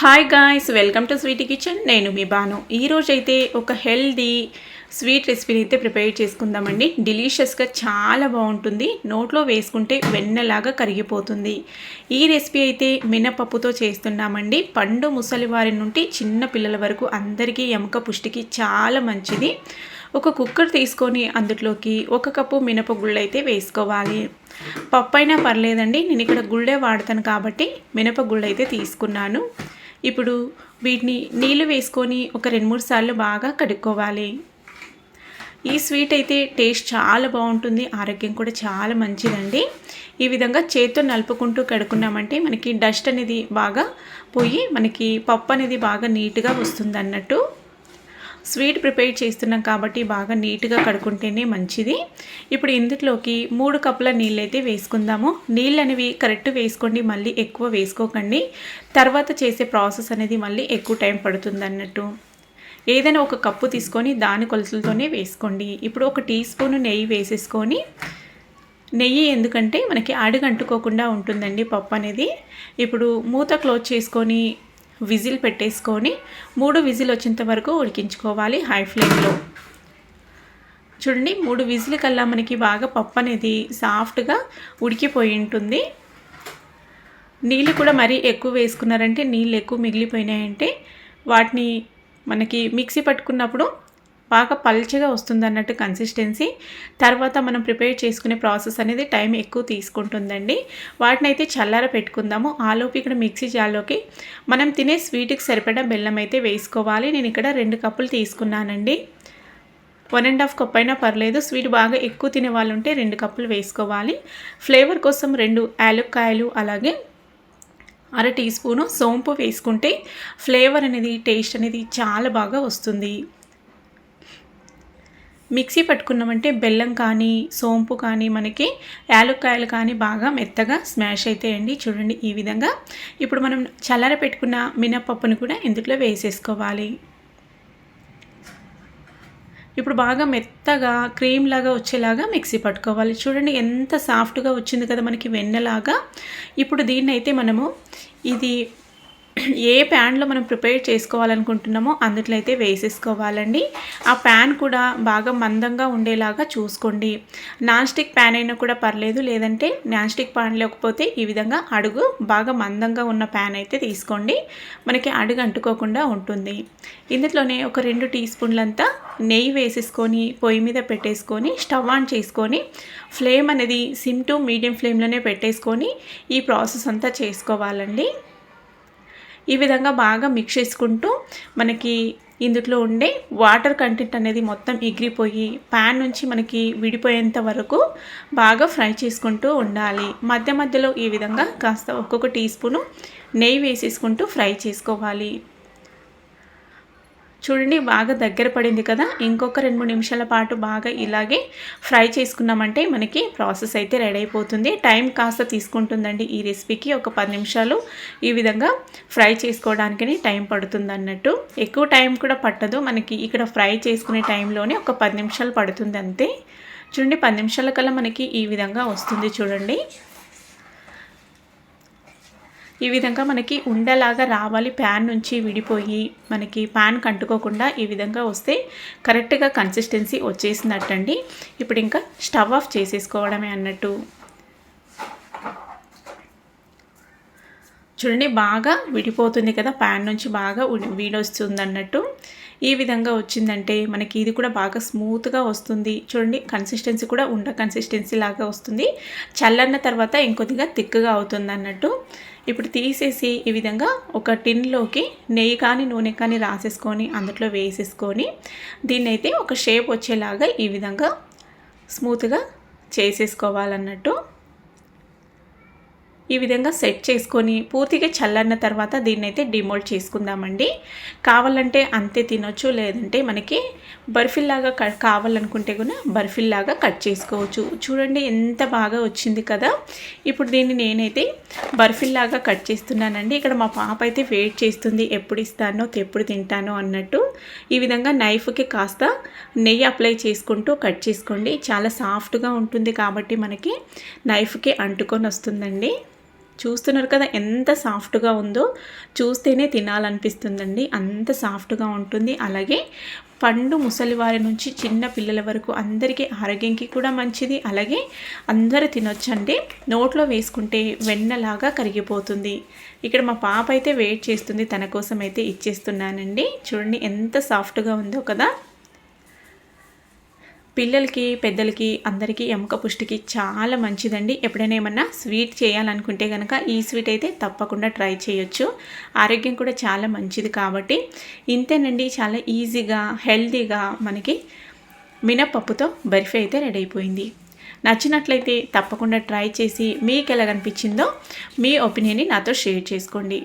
Hi guys welcome to Sweety Kitchen నేను మీ బాను. ఈరోజు అయితే ఒక హెల్దీ స్వీట్ రెసిపీని అయితే ప్రిపేర్ చేసుకుందామండి. డిలీషియస్గా చాలా బాగుంటుంది. నోట్లో వేసుకుంటే వెన్నలాగా కరిగిపోతుంది. ఈ రెసిపీ అయితే మినపప్పుతో చేస్తున్నామండి. పండు ముసలి వారి నుండి చిన్న పిల్లల వరకు అందరికీ ఎముక పుష్టికి చాలా మంచిది. ఒక కుక్కర్ తీసుకొని అందులోకి ఒక కప్పు మినప గుళ్ళు అయితే వేసుకోవాలి. పప్పు అయినా పర్లేదండి. నేను ఇక్కడ గుళ్ళే వాడతాను కాబట్టి మినప గుళ్ళు అయితే తీసుకున్నాను. ఇప్పుడు వీటిని నీళ్ళు వేసుకొని ఒక రెండు మూడు సార్లు బాగా కడుక్కోవాలి. ఈ స్వీట్ అయితే టేస్ట్ చాలా బాగుంటుంది ఆరోగ్యం కూడా చాలా మంచిదండి. ఈ విధంగా చేతితో నలుపుకుంటూ కడుక్కున్నామంటే మనకి డస్ట్ అనేది బాగా పోయి మనకి పప్పు అనేది బాగా నీట్గా వస్తుంది అన్నట్టు స్వీట్ ప్రిపేర్ చేస్తున్నాం కాబట్టి బాగా నీట్గా కడుక్కుంటేనే మంచిది. ఇప్పుడు ఇందులోకి మూడు కప్పుల నీళ్ళు అయితే వేసుకుందాము. నీళ్ళు అనేవి కరెక్ట్ వేసుకోండి మళ్ళీ ఎక్కువ వేసుకోకండి. తర్వాత చేసే ప్రాసెస్ అనేది మళ్ళీ ఎక్కువ టైం పడుతుంది అన్నట్టు. ఏదైనా ఒక కప్పు తీసుకొని దాని కొలతలతోనే వేసుకోండి. ఇప్పుడు ఒక టీ స్పూన్ నెయ్యి వేసేసుకొని నెయ్యి ఎందుకంటే మనకి అడుగంటుకోకుండా ఉంటుందండి పప్పు అనేది. ఇప్పుడు మూత క్లోజ్ చేసుకొని విజిల్ పెట్టేసుకొని మూడు విజిల్ వచ్చేంత వరకు ఉడికించుకోవాలి హై ఫ్లేమ్లో చూడండి మూడు విజిల్ కల్లా మనకి బాగా పప్పు అనేది సాఫ్ట్గా ఉడికిపోయి ఉంటుంది. నీళ్ళు కూడా మరీ ఎక్కువ వేసుకున్నారంటే నీళ్ళు ఎక్కువ మిగిలిపోయినాయంటే వాటిని మనకి మిక్సీ పట్టుకున్నప్పుడు బాగా పల్చగా వస్తుంది అన్నట్టు కన్సిస్టెన్సీ తర్వాత మనం ప్రిపేర్ చేసుకునే ప్రాసెస్ అనేది టైం ఎక్కువ తీసుకుంటుందండి. వాటిని అయితే చల్లార పెట్టుకుందాము. ఆలోపు ఇక్కడ మిక్సీ జార్లోకి మనం తినే స్వీట్కి సరిపడా బెల్లం అయితే వేసుకోవాలి. నేను ఇక్కడ రెండు కప్పులు తీసుకున్నానండి. వన్ అండ్ హాఫ్ కప్ అయినా పర్లేదు. స్వీట్ బాగా ఎక్కువ తినే వాళ్ళు ఉంటే రెండు కప్పులు వేసుకోవాలి. ఫ్లేవర్ కోసం రెండు యాలక్కాయలు అలాగే అర టీ స్పూను సోంపు వేసుకుంటే ఫ్లేవర్ అనేది టేస్ట్ అనేది చాలా బాగా వస్తుంది. మిక్సీ పట్టుకున్నామంటే బెల్లం కానీ సోంపు కానీ మనకి యాలక్కాయలు కానీ బాగా మెత్తగా స్మాష్ అవుతాయండి చూడండి ఈ విధంగా. ఇప్పుడు మనం చల్లార పెట్టుకున్న మినపప్పును కూడా ఇందులో వేసేసుకోవాలి. ఇప్పుడు బాగా మెత్తగా క్రీమ్ లాగా వచ్చేలాగా మిక్సీ పట్టుకోవాలి. చూడండి ఎంత సాఫ్ట్గా వచ్చింది కదా మనకి వెన్నలాగా. ఇప్పుడు దీన్ని అయితే మనము ఇది ఏ ప్యాన్లో మనం ప్రిపేర్ చేసుకోవాలనుకుంటున్నామో అందులో అయితే వేసేసుకోవాలండి. ఆ ప్యాన్ కూడా బాగా మందంగా ఉండేలాగా చూసుకోండి. నాన్ స్టిక్ ప్యాన్ అయినా కూడా పర్లేదు లేదంటే నాన్ స్టిక్ ప్యాన్ లేకపోతే ఈ విధంగా అడుగు బాగా మందంగా ఉన్న ప్యాన్ అయితే తీసుకోండి. మనకి అడుగు అంటుకోకుండా ఉంటుంది. ఇందులోనే ఒక రెండు టీ స్పూన్లంతా నెయ్యి వేసేసుకొని పొయ్యి మీద పెట్టేసుకొని స్టవ్ ఆన్ చేసుకొని ఫ్లేమ్ అనేది సిమ్ టు మీడియం ఫ్లేమ్లోనే పెట్టేసుకొని ఈ ప్రాసెస్ అంతా చేసుకోవాలండి. ఈ విధంగా బాగా మిక్స్ చేసుకుంటూ మనకి ఇందులో ఉండే వాటర్ కంటెంట్ అనేది మొత్తం ఎగిరిపోయి ప్యాన్ నుంచి మనకి విడిపోయేంత వరకు బాగా ఫ్రై చేసుకుంటూ ఉండాలి. మధ్య మధ్యలో ఈ విధంగా కాస్త ఒక్కొక్క టీ స్పూను నెయ్యి వేసేసుకుంటూ ఫ్రై చేసుకోవాలి. చూడండి బాగా దగ్గర పడింది కదా. ఇంకొక రెండు మూడు నిమిషాల పాటు బాగా ఇలాగే ఫ్రై చేసుకున్నామంటే మనకి ప్రాసెస్ అయితే రెడీ అయిపోతుంది. టైం కాస్త తీసుకుంటుందండి ఈ రెసిపీకి. ఒక పది నిమిషాలు ఈ విధంగా ఫ్రై చేసుకోవడానికి టైం పడుతుంది అన్నట్టు ఎక్కువ టైం కూడా పట్టదు. మనకి ఇక్కడ ఫ్రై చేసుకునే టైంలోనే ఒక పది నిమిషాలు పడుతుంది అంతే. చూడండి పది నిమిషాల కల్లా మనకి ఈ విధంగా వస్తుంది చూడండి. ఈ విధంగా మనకి ఉండలాగా రావాలి ప్యాన్ నుంచి విడిపోయి మనకి ప్యాన్ కంటుకోకుండా ఈ విధంగా వస్తే కరెక్ట్గా కన్సిస్టెన్సీ వచ్చేసినట్టండి. ఇప్పుడు ఇంకా స్టవ్ ఆఫ్ చేసేసుకోవడమే అన్నట్టు. చూడండి బాగా విడిపోతుంది కదా ప్యాన్ నుంచి బాగా వీడొస్తుంది అన్నట్టు ఈ విధంగా వచ్చిందంటే మనకి ఇది కూడా బాగా స్మూత్గా వస్తుంది. చూడండి కన్సిస్టెన్సీ కూడా ఉండ కన్సిస్టెన్సీ లాగా వస్తుంది. చల్లన్న తర్వాత ఇంకొద్దిగా థిక్గా అవుతుంది అన్నట్టు ఇప్పుడు తీసేసి ఈ విధంగా ఒక టిన్లోకి నెయ్యి కానీ నూనె కానీ రాసేసుకొని అందులో వేసేసుకొని దీన్ని అయితే ఒక షేప్ వచ్చేలాగా ఈ విధంగా స్మూత్గా చేసేసుకోవాలన్నట్టు. ఈ విధంగా సెట్ చేసుకొని పూర్తిగా చల్లన్న తర్వాత దీన్ని అయితే డిమోల్డ్ చేసుకుందామండి. కావాలంటే అంతే తినొచ్చు లేదంటే మనకి బర్ఫిల్లాగా కట్ కావాలనుకుంటే కూడా బర్ఫిల్లాగా కట్ చేసుకోవచ్చు. చూడండి ఎంత బాగా వచ్చింది కదా. ఇప్పుడు దీన్ని నేనైతే బర్ఫిల్లాగా కట్ చేస్తున్నానండి. ఇక్కడ మా పాప అయితే వెయిట్ చేస్తుంది ఎప్పుడు ఇస్తానో ఎప్పుడు తింటానో అన్నట్టు. ఈ విధంగా నైఫ్కి కాస్త నెయ్యి అప్లై చేసుకుంటూ కట్ చేసుకోండి. చాలా సాఫ్ట్గా ఉంటుంది కాబట్టి మనకి నైఫ్కి అంటుకొని వస్తుందండి. చూస్తున్నారు కదా ఎంత సాఫ్ట్గా ఉందో. చూస్తేనే తినాలనిపిస్తుందండి. అంత సాఫ్ట్గా ఉంటుంది. అలాగే పండు ముసలి వారి నుంచి చిన్న పిల్లల వరకు అందరికీ ఆరోగ్యంకి కూడా మంచిది. అలాగే అందరూ తినొచ్చండి. నోట్లో వేసుకుంటే వెన్నలాగా కరిగిపోతుంది. ఇక్కడ మా పాప అయితే వెయిట్ చేస్తుంది. తన కోసం అయితే ఇచ్చేస్తున్నానండి. చూడండి ఎంత సాఫ్ట్గా ఉందో కదా. పిల్లలకి పెద్దలకి అందరికీ ఎముక పుష్టికి చాలా మంచిదండి. ఎప్పుడైనా ఏమన్నా స్వీట్ చేయాలనుకుంటే కనుక ఈ స్వీట్ అయితే తప్పకుండా ట్రై చేయొచ్చు. ఆరోగ్యం కూడా చాలా మంచిది కాబట్టి ఇంతేనండి. చాలా ఈజీగా హెల్తీగా మనకి మినపప్పుతో బర్ఫీ అయితే రెడీ అయిపోయింది. నచ్చినట్లయితే తప్పకుండా ట్రై చేసి మీకు ఎలా కనిపించిందో మీ ఒపీనియన్ని నాతో షేర్ చేసుకోండి.